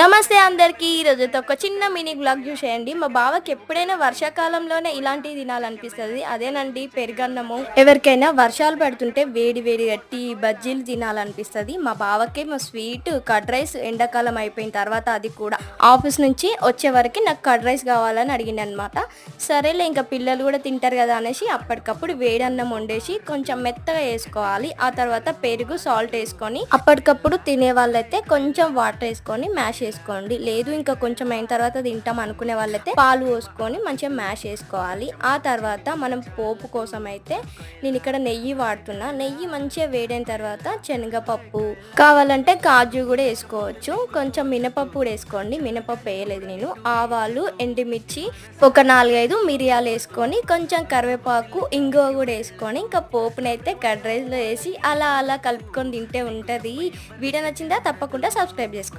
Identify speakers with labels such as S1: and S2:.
S1: నమస్తే అందరికీ. ఈరోజుతో ఒక చిన్న మినీ బ్లాగ్ చూసేయండి. మా బావకి ఎప్పుడైనా వర్షాకాలంలోనే ఇలాంటివి తినాలనిపిస్తుంది. అదేనండి పెరుగన్నము. ఎవరికైనా వర్షాలు పడుతుంటే వేడి వేడి గట్టి బజ్జీలు తినాలనిపిస్తుంది. మా బావకేమో స్వీట్ కర్డ్ రైస్ ఎండాకాలం అయిపోయిన తర్వాత అది కూడా. ఆఫీస్ నుంచి వచ్చే వరకు నాకు కర్డ్ రైస్ కావాలని అడిగింది అనమాట సరేలే ఇంకా పిల్లలు కూడా తింటారు కదా అనేసి అప్పటికప్పుడు వేడన్నం వండేసి కొంచెం మెత్తగా వేసుకోవాలి. ఆ తర్వాత పెరుగు సాల్ట్ వేసుకొని అప్పటికప్పుడు తినే వాళ్ళైతే కొంచెం వాటర్ వేసుకొని మ్యాష్ వేసుకోండి లేదు ఇంకా కొంచెం అయిన తర్వాత తింటాం అనుకునే వాళ్ళైతే పాలు పోసుకొని మంచిగా మ్యాష్ వేసుకోవాలి ఆ తర్వాత మనం పోపు కోసం అయితే నేను ఇక్కడ నెయ్యి వాడుతున్నా. నెయ్యి మంచిగా వేడైన తర్వాత శనగపప్పు కావాలంటే కాజు కూడా వేసుకోవచ్చు. కొంచెం మినపప్పు కూడా వేసుకోండి. మినపప్పు వేయలేదు నేను. ఆవాలు ఎండుమిర్చి ఒక నాలుగైదు మిరియాలు వేసుకొని కొంచెం కరివేపాకు ఇంగువ కూడా వేసుకొని ఇంకా పోపునైతే కర్డ్ రైస్లో వేసి అలా అలా కలుపుకొని తింటే ఉంటుంది. వీడియో నచ్చిందా తప్పకుండా సబ్స్క్రైబ్ చేసుకోండి.